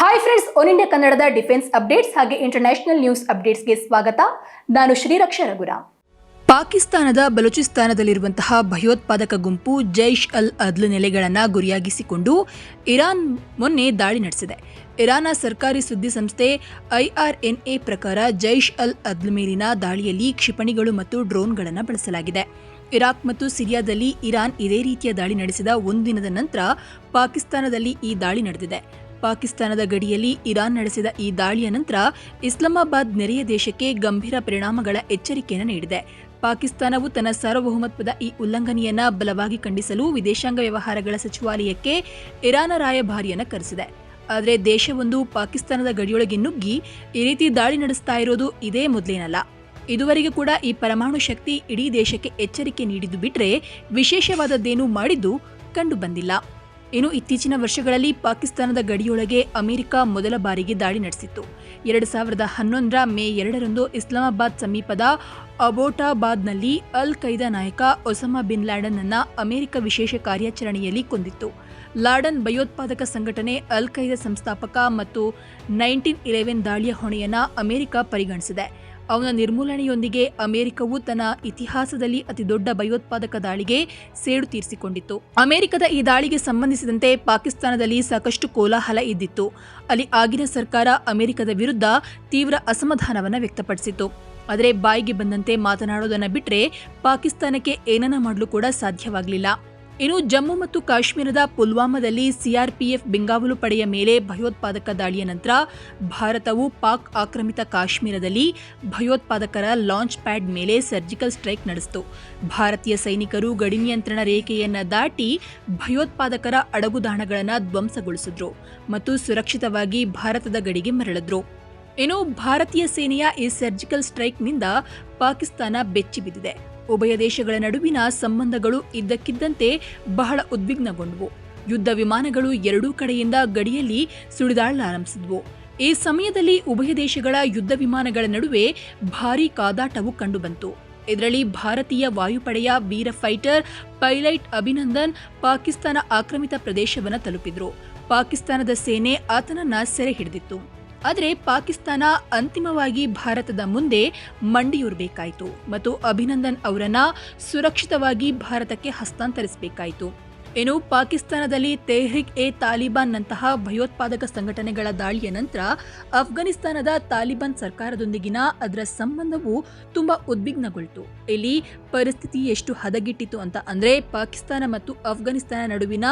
Hi friends one India ಕನ್ನಡದ defence updates ಹಾಗೆ international news ಅಪ್ಡೇಟ್ಸ್ಗೆ ಸ್ವಾಗತ. ನಾನು ಶ್ರೀರಕ್ಷ ರಘುರಾಮ್. ಪಾಕಿಸ್ತಾನದ ಬಲೂಚಿಸ್ತಾನದಲ್ಲಿರುವಂತಹ ಭಯೋತ್ಪಾದಕ ಗುಂಪು ಜೈಷ್ ಅಲ್ ಅದ್ಲ್ ನೆಲೆಗಳನ್ನು ಗುರಿಯಾಗಿಸಿಕೊಂಡು ಇರಾನ್ ಮೊನ್ನೆ ದಾಳಿ ನಡೆಸಿದೆ. ಇರಾನ್ನ ಸರ್ಕಾರಿ ಸುದ್ದಿ ಸಂಸ್ಥೆ ಐಆರ್ಎನ್ಎ ಪ್ರಕಾರ ಜೈಷ್ ಅಲ್ ಅದ್ಲ್ ಮೇಲಿನ ದಾಳಿಯಲ್ಲಿ ಕ್ಷಿಪಣಿಗಳು ಮತ್ತು ಡ್ರೋನ್ಗಳನ್ನು ಬಳಸಲಾಗಿದೆ. ಇರಾಕ್ ಮತ್ತು ಸಿರಿಯಾದಲ್ಲಿ ಇರಾನ್ ಇದೇ ರೀತಿಯ ದಾಳಿ ನಡೆಸಿದ ಒಂದು ದಿನದ ನಂತರ ಪಾಕಿಸ್ತಾನದಲ್ಲಿ ಈ ದಾಳಿ ನಡೆದಿದೆ. ಪಾಕಿಸ್ತಾನದ ಗಡಿಯಲ್ಲಿ ಇರಾನ್ ನಡೆಸಿದ ಈ ದಾಳಿಯ ನಂತರ ಇಸ್ಲಾಮಾಬಾದ್ ನೆರೆಯ ದೇಶಕ್ಕೆ ಗಂಭೀರ ಪರಿಣಾಮಗಳ ಎಚ್ಚರಿಕೆಯನ್ನು ನೀಡಿದೆ. ಪಾಕಿಸ್ತಾನವು ತನ್ನ ಸಾರ್ವಭೌಮತ್ವದ ಈ ಉಲ್ಲಂಘನೆಯನ್ನು ಬಲವಾಗಿ ಖಂಡಿಸಲು ವಿದೇಶಾಂಗ ವ್ಯವಹಾರಗಳ ಸಚಿವಾಲಯಕ್ಕೆ ಇರಾನ ರಾಯಭಾರಿಯನ್ನು ಕರೆಸಿದೆ. ಆದರೆ ದೇಶವೊಂದು ಪಾಕಿಸ್ತಾನದ ಗಡಿಯೊಳಗೆ ನುಗ್ಗಿ ಈ ರೀತಿ ದಾಳಿ ನಡೆಸ್ತಾ ಇರೋದು ಇದೇ ಮೊದಲೇನಲ್ಲ. ಇದುವರೆಗೂ ಕೂಡ ಈ ಪರಮಾಣು ಶಕ್ತಿ ಇಡೀ ದೇಶಕ್ಕೆ ಎಚ್ಚರಿಕೆ ನೀಡಿದ್ದು ಬಿಟ್ಟರೆ ವಿಶೇಷವಾದದ್ದೇನೂ ಮಾಡಿದ್ದು ಕಂಡು ಬಂದಿಲ್ಲ. ಇನ್ನು ಇತ್ತೀಚಿನ ವರ್ಷಗಳಲ್ಲಿ ಪಾಕಿಸ್ತಾನದ ಗಡಿಯೊಳಗೆ ಅಮೆರಿಕ ಮೊದಲ ಬಾರಿಗೆ ದಾಳಿ ನಡೆಸಿತ್ತು. ಎರಡು ಸಾವಿರದ ಹನ್ನೊಂದರ ಮೇ ಎರಡರಂದು ಇಸ್ಲಾಮಾಬಾದ್ ಸಮೀಪದ ಅಬೋಟಾಬಾದ್ನಲ್ಲಿ ಅಲ್ ಖೈದಾ ನಾಯಕ ಒಸಮಾ ಬಿನ್ ಲ್ಯಾಡನ್ ಅನ್ನ ಅಮೆರಿಕ ವಿಶೇಷ ಕಾರ್ಯಾಚರಣೆಯಲ್ಲಿ ಕೊಂದಿತ್ತು. ಲಾಡನ್ ಭಯೋತ್ಪಾದಕ ಸಂಘಟನೆ ಅಲ್ ಖೈದಾ ಸಂಸ್ಥಾಪಕ ಮತ್ತು ನೈನ್ಟೀನ್ ಇಲೆವೆನ್ ದಾಳಿಯ ಹೊಣೆಯನ್ನ ಅಮೆರಿಕ ಪರಿಗಣಿಸಿದೆ. ಅವನ ನಿರ್ಮೂಲನೆಯೊಂದಿಗೆ ಅಮೆರಿಕವು ತನ್ನ ಇತಿಹಾಸದಲ್ಲಿ ಅತಿದೊಡ್ಡ ಭಯೋತ್ಪಾದಕ ದಾಳಿಗೆ ಸೇಡು ತೀರಿಸಿಕೊಂಡಿತ್ತು. ಅಮೆರಿಕದ ಈ ದಾಳಿಗೆ ಸಂಬಂಧಿಸಿದಂತೆ ಪಾಕಿಸ್ತಾನದಲ್ಲಿ ಸಾಕಷ್ಟು ಕೋಲಾಹಲ ಇದ್ದಿತ್ತು. ಅಲ್ಲಿ ಆಗಿನ ಸರ್ಕಾರ ಅಮೆರಿಕದ ವಿರುದ್ಧ ತೀವ್ರ ಅಸಮಾಧಾನವನ್ನು ವ್ಯಕ್ತಪಡಿಸಿತ್ತು. ಆದರೆ ಬಾಯಿಗೆ ಬಂದಂತೆ ಮಾತನಾಡೋದನ್ನು ಬಿಟ್ಟರೆ ಪಾಕಿಸ್ತಾನಕ್ಕೆ ಏನನ್ನ ಮಾಡಲು ಕೂಡ ಸಾಧ್ಯವಾಗಲಿಲ್ಲ. ಇನ್ನು ಜಮ್ಮು ಮತ್ತು ಕಾಶ್ಮೀರದ ಪುಲ್ವಾಮಾದಲ್ಲಿ ಸಿಆರ್ಪಿಎಫ್ ಬೆಂಗಾವಲು ಪಡೆಯ ಮೇಲೆ ಭಯೋತ್ಪಾದಕ ದಾಳಿಯ ನಂತರ ಭಾರತವು ಪಾಕ್ ಆಕ್ರಮಿತ ಕಾಶ್ಮೀರದಲ್ಲಿ ಭಯೋತ್ಪಾದಕರ ಲಾಂಚ್ ಪ್ಯಾಡ್ ಮೇಲೆ ಸರ್ಜಿಕಲ್ ಸ್ಟ್ರೈಕ್ ನಡೆಸಿತು. ಭಾರತೀಯ ಸೈನಿಕರು ಗಡಿ ನಿಯಂತ್ರಣ ರೇಖೆಯನ್ನು ದಾಟಿ ಭಯೋತ್ಪಾದಕರ ಅಡಗುದಾಣಗಳನ್ನು ಧ್ವಂಸಗೊಳಿಸಿದ್ರು ಮತ್ತು ಸುರಕ್ಷಿತವಾಗಿ ಭಾರತದ ಗಡಿಗೆ ಮರಳಿದ್ರು. ಇನ್ನು ಭಾರತೀಯ ಸೇನೆಯ ಈ ಸರ್ಜಿಕಲ್ ಸ್ಟ್ರೈಕ್ನಿಂದ ಪಾಕಿಸ್ತಾನ ಬೆಚ್ಚಿ ಬಿದ್ದಿದೆ ಉಭಯ ದೇಶಗಳ ನಡುವಿನ ಸಂಬಂಧಗಳು ಇದ್ದಕ್ಕಿದ್ದಂತೆ ಬಹಳ ಉದ್ವಿಗ್ನಗೊಂಡವು. ಯುದ್ಧ ವಿಮಾನಗಳು ಎರಡೂ ಕಡೆಯಿಂದ ಗಡಿಯಲ್ಲಿ ಸುಳಿದಾಳಲಾರಂಭಿಸಿದ್ವು. ಈ ಸಮಯದಲ್ಲಿ ಉಭಯ ದೇಶಗಳ ಯುದ್ಧ ವಿಮಾನಗಳ ನಡುವೆ ಭಾರೀ ಕಾದಾಟವು ಕಂಡುಬಂತು. ಇದರಲ್ಲಿ ಭಾರತೀಯ ವಾಯುಪಡೆಯ ವೀರ ಫೈಟರ್, ಪೈಲಟ್ ಅಭಿನಂದನ್ ಪಾಕಿಸ್ತಾನ ಆಕ್ರಮಿತ ಪ್ರದೇಶವನ್ನು ತಲುಪಿದ್ರು. ಪಾಕಿಸ್ತಾನದ ಸೇನೆ ಆತನನ್ನ ಸೆರೆ ಹಿಡಿದಿತ್ತು. ಆದರೆ ಪಾಕಿಸ್ತಾನ ಅಂತಿಮವಾಗಿ ಭಾರತದ ಮುಂದೆ ಮಂಡಿಯೂರಬೇಕಾಯಿತು ಮತ್ತು ಅಭಿನಂದನ್ ಅವರನ್ನ ಸುರಕ್ಷಿತವಾಗಿ ಭಾರತಕ್ಕೆ ಹಸ್ತಾಂತರಿಸಬೇಕಾಯಿತು. ಇನ್ನು ಪಾಕಿಸ್ತಾನದಲ್ಲಿ ತೆಹ್ರಿಕ್ ಎ ತಾಲಿಬಾನ್ನಂತಹ ಭಯೋತ್ಪಾದಕ ಸಂಘಟನೆಗಳ ದಾಳಿಯ ನಂತರ ಅಫ್ಘಾನಿಸ್ತಾನದ ತಾಲಿಬಾನ್ ಸರ್ಕಾರದೊಂದಿಗಿನ ಅದರ ಸಂಬಂಧವು ತುಂಬಾ ಉದ್ವಿಗ್ನಗೊಳ್ತು. ಇಲ್ಲಿ ಪರಿಸ್ಥಿತಿ ಎಷ್ಟು ಹದಗೆಟ್ಟಿತು ಅಂತ ಅಂದ್ರೆ ಪಾಕಿಸ್ತಾನ ಮತ್ತು ಅಫ್ಘಾನಿಸ್ತಾನ ನಡುವಿನ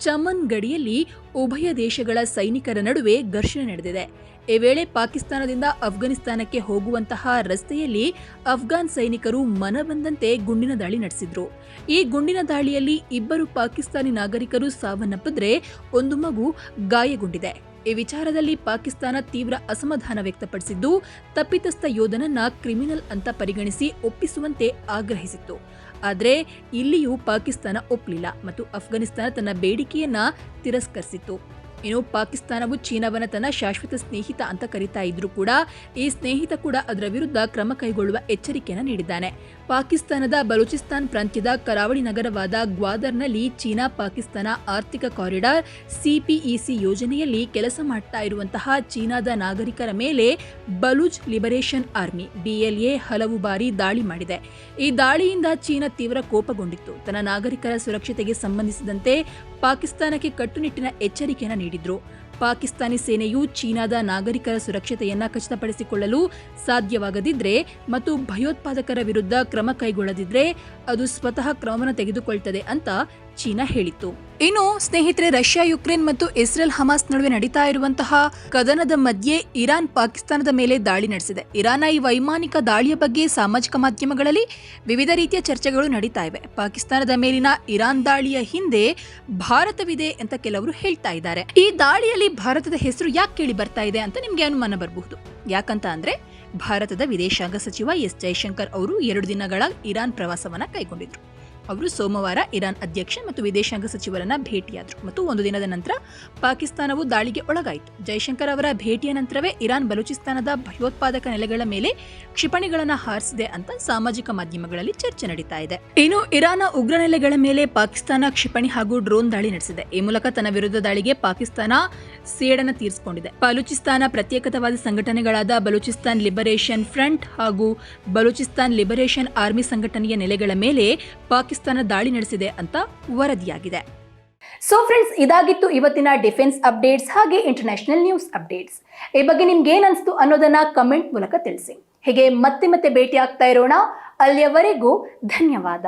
ಚಮನ್ ಗಡಿಯಲ್ಲಿ ಉಭಯ ದೇಶಗಳ ಸೈನಿಕರ ನಡುವೆ ಘರ್ಷಣೆ ನಡೆದಿದೆ. ಈ ವೇಳೆ ಪಾಕಿಸ್ತಾನದಿಂದ ಅಫ್ಘಾನಿಸ್ತಾನಕ್ಕೆ ಹೋಗುವಂತಹ ರಸ್ತೆಯಲ್ಲಿ ಅಫ್ಘಾನ್ ಸೈನಿಕರು ಮನಬಂದಂತೆ ಗುಂಡಿನ ದಾಳಿ ನಡೆಸಿದ್ರು. ಈ ಗುಂಡಿನ ದಾಳಿಯಲ್ಲಿ ಇಬ್ಬರು ಪಾಕಿಸ್ತಾನಿ ನಾಗರಿಕರು ಸಾವನ್ನಪ್ಪಿದ್ರೆ ಒಂದು ಮಗು ಗಾಯಗೊಂಡಿದೆ. ಈ ವಿಚಾರದಲ್ಲಿ ಪಾಕಿಸ್ತಾನ ತೀವ್ರ ಅಸಮಾಧಾನ ವ್ಯಕ್ತಪಡಿಸಿದ್ದು, ತಪ್ಪಿತಸ್ಥ ಯೋಧನನ್ನ ಕ್ರಿಮಿನಲ್ ಅಂತ ಪರಿಗಣಿಸಿ ಒಪ್ಪಿಸುವಂತೆ ಆಗ್ರಹಿಸಿತ್ತು. ಆದರೆ ಇಲ್ಲಿಯೂ ಪಾಕಿಸ್ತಾನ ಒಪ್ಪಲಿಲ್ಲ ಮತ್ತು ಅಫ್ಘಾನಿಸ್ತಾನ ತನ್ನ ಬೇಡಿಕೆಯನ್ನ ತಿರಸ್ಕರಿಸಿತ್ತು. ಇನ್ನು ಪಾಕಿಸ್ತಾನವು ಚೀನಾವನ್ನು ತನ್ನ ಶಾಶ್ವತ ಸ್ನೇಹಿತ ಅಂತ ಕರೀತಾ ಇದ್ರೂ ಕೂಡ ಈ ಸ್ನೇಹಿತ ಕೂಡ ಅದರ ವಿರುದ್ಧ ಕ್ರಮ ಕೈಗೊಳ್ಳುವ ಎಚ್ಚರಿಕೆಯನ್ನು ನೀಡಿದ್ದಾನೆ. ಪಾಕಿಸ್ತಾನದ ಬಲೂಚಿಸ್ತಾನ್ ಪ್ರಾಂತ್ಯದ ಕರಾವಳಿ ನಗರವಾದ ಗ್ವಾದರ್ನಲ್ಲಿ ಚೀನಾ ಪಾಕಿಸ್ತಾನ ಆರ್ಥಿಕ ಕಾರಿಡಾರ್ ಸಿಪಿಇಸಿ ಯೋಜನೆಯಲ್ಲಿ ಕೆಲಸ ಮಾಡ್ತಾ ಇರುವಂತಹ ಚೀನಾದ ನಾಗರಿಕರ ಮೇಲೆ ಬಲೂಚ್ ಲಿಬರೇಷನ್ ಆರ್ಮಿ ಬಿಎಲ್ಎ ಹಲವು ಬಾರಿ ದಾಳಿ ಮಾಡಿದೆ. ಈ ದಾಳಿಯಿಂದ ಚೀನಾ ತೀವ್ರ ಕೋಪಗೊಂಡಿತ್ತು. ತನ್ನ ನಾಗರಿಕರ ಸುರಕ್ಷತೆಗೆ ಸಂಬಂಧಿಸಿದಂತೆ ಪಾಕಿಸ್ತಾನಕ್ಕೆ ಕಟ್ಟುನಿಟ್ಟಿನ ಎಚ್ಚರಿಕೆಯನ್ನು ನೀಡಿದ್ರು. ಪಾಕಿಸ್ತಾನಿ ಸೇನೆಯು ಚೀನಾದ ನಾಗರಿಕರ ಸುರಕ್ಷತೆಯನ್ನ ಖಚಿತಪಡಿಸಿಕೊಳ್ಳಲು ಸಾಧ್ಯವಾಗದಿದ್ರೆ ಮತ್ತು ಭಯೋತ್ಪಾದಕರ ವಿರುದ್ಧ ಕ್ರಮ ಕೈಗೊಳ್ಳದಿದ್ರೆ ಅದು ಸ್ವತಃ ಕ್ರಮವನ್ನು ತೆಗೆದುಕೊಳ್ತದೆ ಅಂತ ಚೀನಾ ಹೇಳಿತ್ತು. ಇನ್ನು ಸ್ನೇಹಿತರೆ, ರಷ್ಯಾ, ಯುಕ್ರೇನ್ ಮತ್ತು ಇಸ್ರೇಲ್ ಹಮಾಸ್ ನಡುವೆ ನಡೀತಾ ಇರುವಂತಹ ಕದನದ ಮಧ್ಯೆ ಇರಾನ್, ಪಾಕಿಸ್ತಾನದ ಮೇಲೆ ದಾಳಿ ನಡೆಸಿದೆ. ಇರಾನ್ ಈ ವೈಮಾನಿಕ ದಾಳಿಯ ಬಗ್ಗೆ ಸಾಮಾಜಿಕ ಮಾಧ್ಯಮಗಳಲ್ಲಿ ವಿವಿಧ ರೀತಿಯ ಚರ್ಚೆಗಳು ನಡೀತಾ ಇವೆ. ಪಾಕಿಸ್ತಾನದ ಮೇಲಿನ ಇರಾನ್ ದಾಳಿಯ ಹಿಂದೆ ಭಾರತವಿದೆ ಅಂತ ಕೆಲವರು ಹೇಳ್ತಾ ಇದ್ದಾರೆ. ಈ ದಾಳಿಯಲ್ಲಿ ಭಾರತದ ಹೆಸರು ಯಾಕೆ ಕೇಳಿ ಬರ್ತಾ ಇದೆ ಅಂತ ನಿಮ್ಗೆ ಅನುಮಾನ ಬರಬಹುದು. ಯಾಕಂತ ಅಂದ್ರೆ, ಭಾರತದ ವಿದೇಶಾಂಗ ಸಚಿವ ಎಸ್ ಜೈಶಂಕರ್ ಅವರು ಎರಡು ದಿನಗಳ ಇರಾನ್ ಪ್ರವಾಸವನ್ನ ಕೈಗೊಂಡಿದ್ರು. ಅವರು ಸೋಮವಾರ ಇರಾನ್ ಅಧ್ಯಕ್ಷ ಮತ್ತು ವಿದೇಶಾಂಗ ಸಚಿವರನ್ನ ಭೇಟಿಯಾದರು. ಮತ್ತು ಒಂದು ದಿನದ ನಂತರ ಪಾಕಿಸ್ತಾನವು ದಾಳಿಗೆ ಒಳಗಾಯಿತು. ಜೈಶಂಕರ್ ಅವರ ಭೇಟಿಯ ನಂತರವೇ ಇರಾನ್ ಬಲೂಚಿಸ್ತಾನದ ಭಯೋತ್ಪಾದಕ ನೆಲೆಗಳ ಮೇಲೆ ಕ್ಷಿಪಣಿಗಳನ್ನು ಹಾರಿಸಿದೆ ಅಂತ ಸಾಮಾಜಿಕ ಮಾಧ್ಯಮಗಳಲ್ಲಿ ಚರ್ಚೆ ನಡೀತಾ ಇದೆ. ಇನ್ನು ಇರಾನ್ ಉಗ್ರ ನೆಲೆಗಳ ಮೇಲೆ ಪಾಕಿಸ್ತಾನ ಕ್ಷಿಪಣಿ ಹಾಗೂ ಡ್ರೋನ್ ದಾಳಿ ನಡೆಸಿದೆ. ಈ ಮೂಲಕ ತನ್ನ ವಿರುದ್ಧ ದಾಳಿಗೆ ಪಾಕಿಸ್ತಾನ ಸೇಡನ್ನು ತೀರಿಸಿಕೊಂಡಿದೆ. ಬಲೂಚಿಸ್ತಾನ ಪ್ರತ್ಯೇಕತವಾದ ಸಂಘಟನೆಗಳಾದ ಬಲೂಚಿಸ್ತಾನ್ ಲಿಬರೇಷನ್ ಫ್ರಂಟ್ ಹಾಗೂ ಬಲೂಚಿಸ್ತಾನ್ ಲಿಬರೇಷನ್ ಆರ್ಮಿ ಸಂಘಟನೆಯ ನೆಲೆಗಳ ಮೇಲೆ ಪಾಕಿಸ್ತಾನ ದಾಳಿ ನಡೆಸಿದೆ ಅಂತ ವರದಿಯಾಗಿದೆ. ಸೊ ಫ್ರೆಂಡ್ಸ್ ಇದಾಗಿತ್ತು ಇವತ್ತಿನ ಡಿಫೆನ್ಸ್ ಅಪ್ಡೇಟ್ಸ್ ಹಾಗೆ ಇಂಟರ್ನ್ಯಾಷನಲ್ ನ್ಯೂಸ್ ಅಪ್ಡೇಟ್ಸ್. ಈ ಬಗ್ಗೆ ನಿಮ್ಗೆ ಏನಿಸ್ತು ಅನ್ನೋದನ್ನ ಕಮೆಂಟ್ ಮೂಲಕ ತಿಳಿಸಿ. ಹೀಗೆ ಮತ್ತೆ ಮತ್ತೆ ಭೇಟಿ ಆಗ್ತಾ ಇರೋಣ. ಅಲ್ಲಿಯವರೆಗೂ ಧನ್ಯವಾದ.